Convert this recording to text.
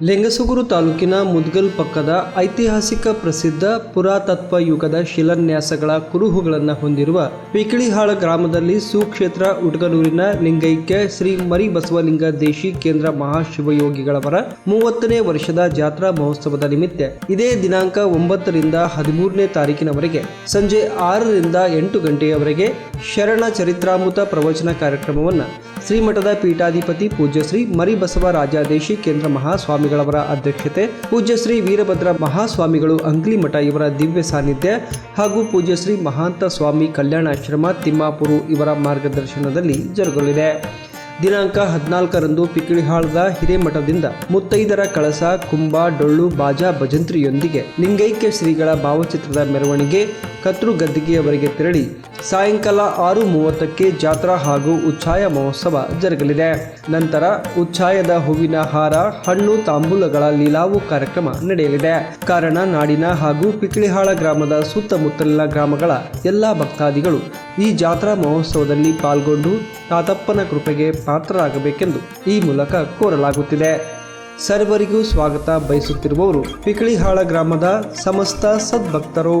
ಲಿಂಗಸುಗೂರು ತಾಲೂಕಿನ ಮುದ್ಗಲ್ ಪಕ್ಕದ ಐತಿಹಾಸಿಕ ಪ್ರಸಿದ್ಧ ಪುರಾತತ್ವ ಯುಗದ ಶಿಲಾನ್ಯಾಸಗಳ ಕುರುಹುಗಳನ್ನು ಹೊಂದಿರುವ ಪಿಕಿಳಿಹಾಳ ಗ್ರಾಮದಲ್ಲಿ ಸುಕ್ಷೇತ್ರ ಉಡ್ಗನೂರಿನ ಲಿಂಗೈಕ್ಯ ಶ್ರೀ ಮರಿ ಬಸವಲಿಂಗ ದೇಶಿ ಕೇಂದ್ರ ಮಹಾಶಿವಯೋಗಿಗಳವರ ಮೂವತ್ತನೇ ವರ್ಷದ ಜಾತ್ರಾ ಮಹೋತ್ಸವದ ನಿಮಿತ್ತ ಇದೇ ದಿನಾಂಕ ಒಂಬತ್ತರಿಂದ ಹದಿಮೂರನೇ ತಾರೀಕಿನವರೆಗೆ ಸಂಜೆ ಆರರಿಂದ ಎಂಟು ಗಂಟೆಯವರೆಗೆ ಶರಣ ಚರಿತ್ರಾಮೃತ ಪ್ರವಚನ ಕಾರ್ಯಕ್ರಮವನ್ನು ಶ್ರೀಮಠದ ಪೀಠಾಧಿಪತಿ ಪೂಜ್ಯ ಶ್ರೀ ಮರಿಬಸವ ರಾಜಾದೇಶಿ ಕೇಂದ್ರ ಮಹಾಸ್ವಾಮಿಗಳವರ ಅಧ್ಯಕ್ಷತೆ, ಪೂಜ್ಯ ಶ್ರೀ ವೀರಭದ್ರ ಮಹಾಸ್ವಾಮಿಗಳು ಅಂಗ್ಲಿಮಠ ಇವರ ದಿವ್ಯ ಸಾನ್ನಿಧ್ಯ ಹಾಗೂ ಪೂಜ್ಯ ಶ್ರೀ ಮಹಾಂತ ಸ್ವಾಮಿ ಕಲ್ಯಾಣಾಶ್ರಮ ತಿಮ್ಮಾಪುರು ಇವರ ಮಾರ್ಗದರ್ಶನದಲ್ಲಿ ಜರುಗಲಿದೆ. ದಿನಾಂಕ ಹದಿನಾಲ್ಕರಂದು ಪಿಕಿಳಿಹಾಳದ ಹಿರೇಮಠದಿಂದ ಮುತ್ತೈದರ ಕಳಸ, ಕುಂಬ, ಡೊಳ್ಳು, ಬಾಜಾ ಭಜಂತ್ರಿಯೊಂದಿಗೆ ಲಿಂಗೈಕ್ಯ ಶ್ರೀಗಳ ಭಾವಚಿತ್ರದ ಮೆರವಣಿಗೆ ಕತ್ರು ಗದ್ದಿಗೆಯವರೆಗೆ ತೆರಳಿ ಸಾಯಂಕಾಲ ಆರು ಮೂವತ್ತಕ್ಕೆ ಜಾತ್ರಾ ಹಾಗೂ ಉಚ್ಛಾಯ ಮಹೋತ್ಸವ ಜರುಗಲಿದೆ. ನಂತರ ಉಚ್ಛಾಯದ ಹೂವಿನ ಹಾರ, ಹಣ್ಣು, ತಾಂಬೂಲಗಳ ಲೀಲಾವು ಕಾರ್ಯಕ್ರಮ ನಡೆಯಲಿದೆ. ಕಾರಣ, ನಾಡಿನ ಹಾಗೂ ಪಿಕಿಳಿಹಾಳ ಗ್ರಾಮದ ಸುತ್ತಮುತ್ತಲಿನ ಗ್ರಾಮಗಳ ಎಲ್ಲ ಭಕ್ತಾದಿಗಳು ಈ ಜಾತ್ರಾ ಮಹೋತ್ಸವದಲ್ಲಿ ಪಾಲ್ಗೊಂಡು ತಾತಪ್ಪನ ಕೃಪೆಗೆ ಪಾತ್ರರಾಗಬೇಕೆಂದು ಈ ಮೂಲಕ ಕೋರಲಾಗುತ್ತಿದೆ. ಸರ್ವರಿಗೂ ಸ್ವಾಗತ ಬಯಸುತ್ತಿರುವವರು ಪಿಕಳಿಹಾಳ ಗ್ರಾಮದ ಸಮಸ್ತ ಸದ್ಭಕ್ತರು.